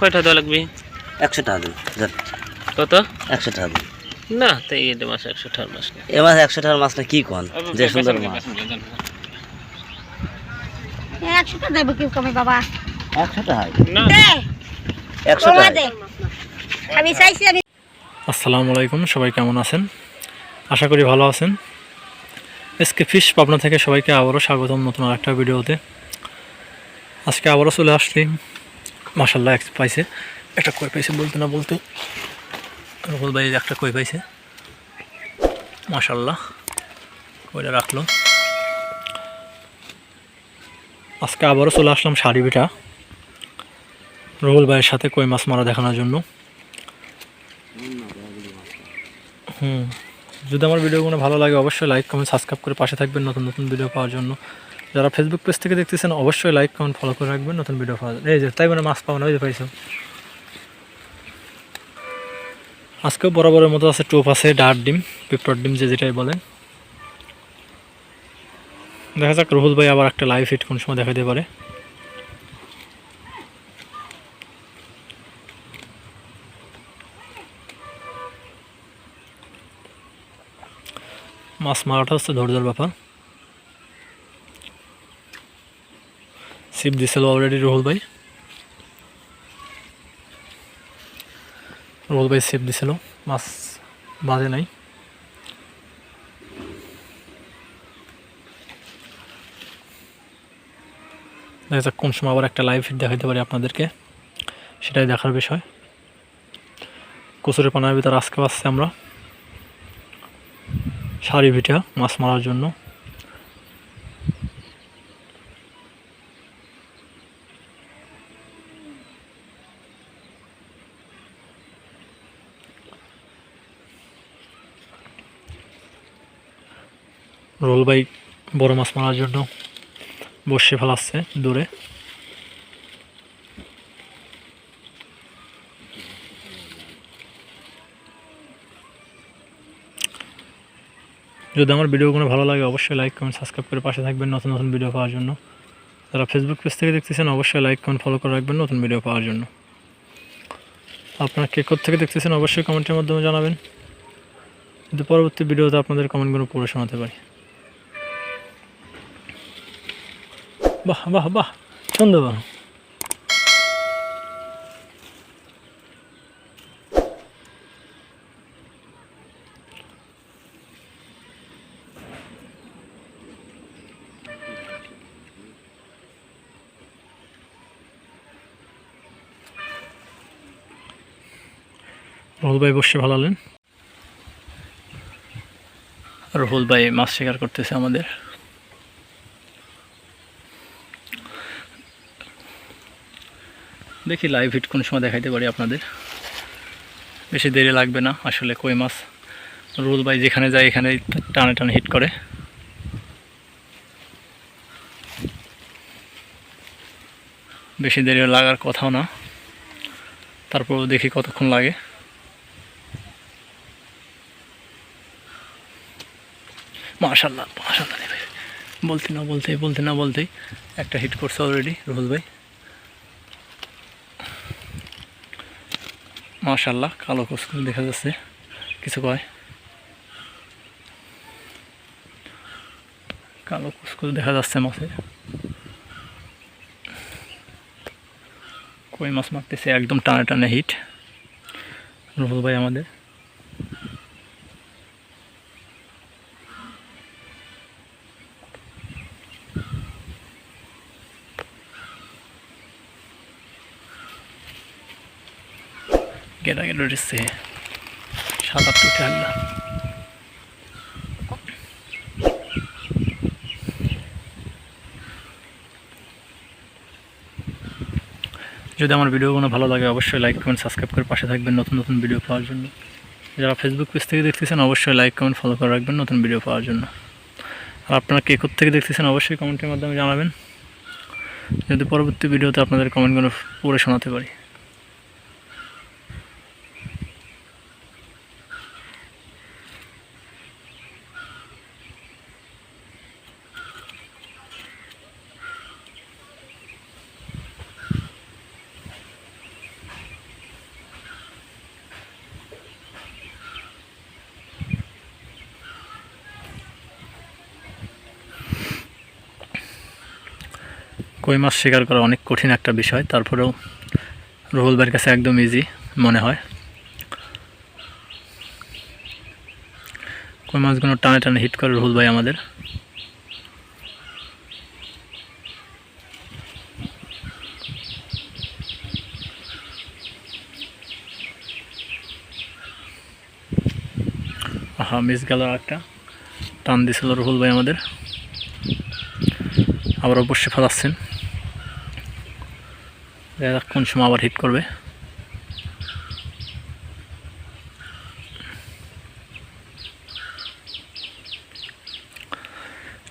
কয়টা দেওয়া লাগবে? একশো টাকা কত? একশো টাকা না এটা মাছ একশো টাকার মাছ না। এ মাছ একশো টাকার মাছটা কি কন? যে সুন্দর মাছ একশো টাকা দেবো কি কমে বাবা। একশো টাকা। একশো টাকা। আমি চাইছি আমি আসসালামু আলাইকুম সবাই কেমন আছেন? আশা করি ভালো আছেন। এসকে ফিশ পাবনা থেকে সবাইকে আবারও স্বাগতম নতুন আরেকটা ভিডিওতে। আজকে আবারও চলে আসলি মাসাল্লাহ এক পাইছে? একটা কই পাইছে বলতে না বলতে? রুহুল ভাই একটা কই পাইছে? মাসাল্লাহ কইটা রাখল। আজকে আবারও চলে আসলাম শাড়ি পিঠা রুহুল ভাইয়ের সাথে কই মাছ মারা দেখানোর জন্য। হুম, যদি আমার ভিডিওগুলো ভালো লাগে অবশ্যই লাইক কমেন্ট সাবস্ক্রাইব করে পাশে থাকবেন নতুন নতুন ভিডিও পাওয়ার জন্য। যারা ফেসবুক পেজ থেকে দেখতেছেন, অবশ্যই লাইক কমেন্ট ফলো করে রাখবেন। নতুন ভিডিও জন্য। এই যে, তাই মানে মাছ পাবো না, ওই যে পাইছো। আজকেও বরাবরের মতো আছে টোপ আছে ডার ডিম পেপার ডিম, যে যেটাই বলে দেখা যাক রুহুল ভাই আবার একটা লাইভ হিট কোন সময় দেখাতে পারে। মাছ মারাটা হচ্ছে ধৈর্যের ব্যাপার। সিপ দিছিল অলরেডি রুহুল ভাই। রুহুল ভাই সিপ দিছিল, মাছ বাজে নাই। দেখা কোন সময় আবার একটা লাইভ ফিট দেখাতে পারি আপনাদেরকে, সেটাই দেখার বিষয়। কচুরি পানার ভিতর আজকে আসছে আমরা। শাড়ি ভিটা মাছ মারার জন্য। রোল বাই বড় মাছ মারার জন্য বসে ফেলাচ্ছে দূরে। যদি আমার ভিডিওগুলো ভালো লাগে, অবশ্যই লাইক কমেন্ট সাবস্ক্রাইব করে পাশে থাকবেন নতুন নতুন ভিডিও পাওয়ার জন্য। যারা ফেসবুক পেজ থেকে দেখতেছেন, অবশ্যই লাইক কমেন্ট ফলো করে রাখবেন নতুন ভিডিও পাওয়ার জন্য। আপনারা কে থেকে দেখতেছেন, অবশ্যই কমেন্টের মাধ্যমে জানাবেন। কিন্তু পরবর্তী ভিডিওতে আপনাদের কমেন্টগুলো পড়ে শোনাতে পারি। বাহ বাহ বাহ। সুন্দর বাহ। রহুল ভাই বসে ভালো হলেন রহুল ভাই মাছ শিকার করতেছে আমাদের। দেখি লাইভ হিট কোন সময় দেখাইতে পারি আপনাদের। বেশি দেরি লাগবে না, আসলে কই মাছ? রুল বাই যেখানে যায় এখানে টানে টানে হিট করে। বেশি দেরি লাগার কথাও না, তারপর দেখি কতক্ষণ লাগে। মাশাল্লাহ মাশাল্লাহ বলতে না বলতে বলতে না বলতেই একটা হিট করছে অলরেডি রুহুল ভাই। মাশাল্লাহ কালো কুসকুল দেখা যাচ্ছে, কিছু কয়? কালো কুসকুল দেখা যাচ্ছে মাছে। কই মাছ মারতেছে, একদম টানে টানে হিট রুহুল ভাই আমাদের। গেটা উঠেছে সাত আট উঠে আল্লাহ যদি আমার ভিডিওগুলো ভালো লাগে, অবশ্যই লাইক কমেন্ট সাবস্ক্রাইব করে পাশে থাকবেন নতুন নতুন ভিডিও পাওয়ার জন্য। যারা ফেসবুক পেজ থেকে দেখতেছেন, অবশ্যই লাইক কমেন্ট ফলো করে রাখবেন নতুন ভিডিও পাওয়ার জন্য। আর আপনারা কে থেকে দেখতেছেন, অবশ্যই কমেন্টের মাধ্যমে জানাবেন। যদি পরবর্তী ভিডিওতে আপনাদের কমেন্টগুলো পড়ে শোনাতে পারি। কই মাছ শিকার করা অনেক কঠিন একটা বিষয়, তারপরেও রুহুল ভাইয়ের কাছে একদম ইজি মনে হয়। কই মাছগুলো টানে টানে হিট করে রুহুল ভাই আমাদের। হ্যাঁ মিস গেল একটা। টান দিছিল রুহুল ভাই আমাদের। আবার অবশ্যই ফেলাচ্ছেন। কোন সময় আবার হিট করবে?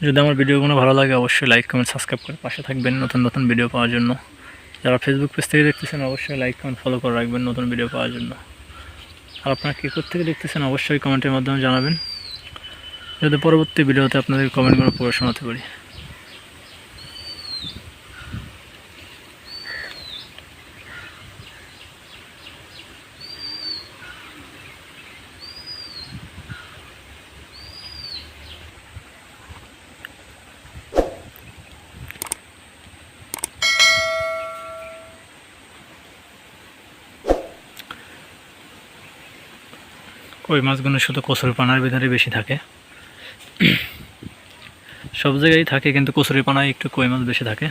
যদি আমার ভিডিওগুলো ভালো লাগে, অবশ্যই লাইক কমেন্ট সাবস্ক্রাইব করে পাশে থাকবেন নতুন নতুন ভিডিও পাওয়ার জন্য। যারা ফেসবুক পেজ থেকে দেখতেছেন, অবশ্যই লাইক কমেন্ট ফলো করে রাখবেন নতুন ভিডিও পাওয়ার জন্য। আর আপনারা কী থেকে দেখতেছেন, অবশ্যই কমেন্টের মাধ্যমে জানাবেন। যাতে পরবর্তী ভিডিওতে আপনাদের কমেন্টগুলো পড়ে শোনাতে পারি। কই মাছগুলো শুধু কচুরি পানার ভিতরে বেশি থাকে। সব জায়গায় থাকে কিন্তু কচুরি পানায় একটু কই মাছ বেশি থাকে।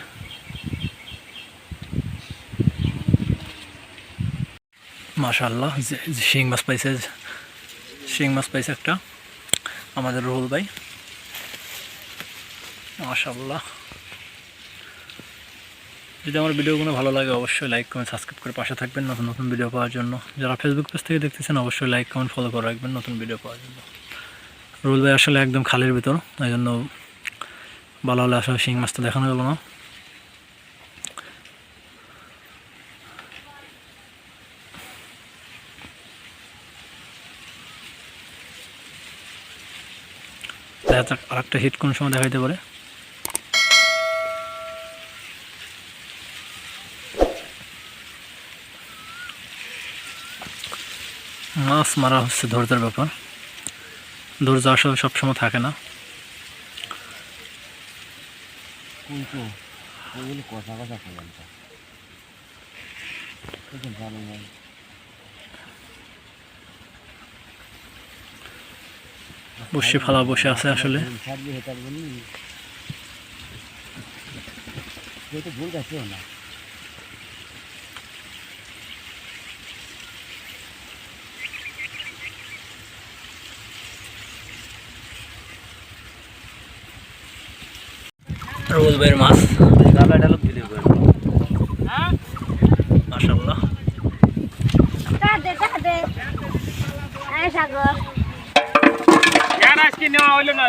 মাশাল্লাহ শিং মাছ পাইছে শিং মাছ পাইছে একটা। আমাদের রুহুল ভাই। মাশাল্লাহ যদি আমার ভিডিওগুলো ভালো লাগে, অবশ্যই লাইক কমেন্ট সাবস্ক্রাইব করে পাশে থাকবেন নতুন নতুন ভিডিও পাওয়ার জন্য। যারা ফেসবুক পেজ থেকে দেখতেছেন, অবশ্যই লাইক কমেন্ট ফলো করে রাখবেন নতুন ভিডিও পাওয়ার জন্য। রুল ভাই আসলে একদম খালের ভিতর এই জন্য ভালো হলে আসলে শিং মাছটা দেখানো গেল না। যাক আরেকটা হিট কোন সময় দেখাইতে পারে। মাছ মারা হচ্ছে ধৈর্যের ব্যাপার। ধৈর্য আসলে সবসময় থাকে না। বসে ফালা বসে আছে আসলে। ভুল না। রোল ভাইয়ের মাছ। মাসাল্লাহ তা দে এই সাগর নাই হইল না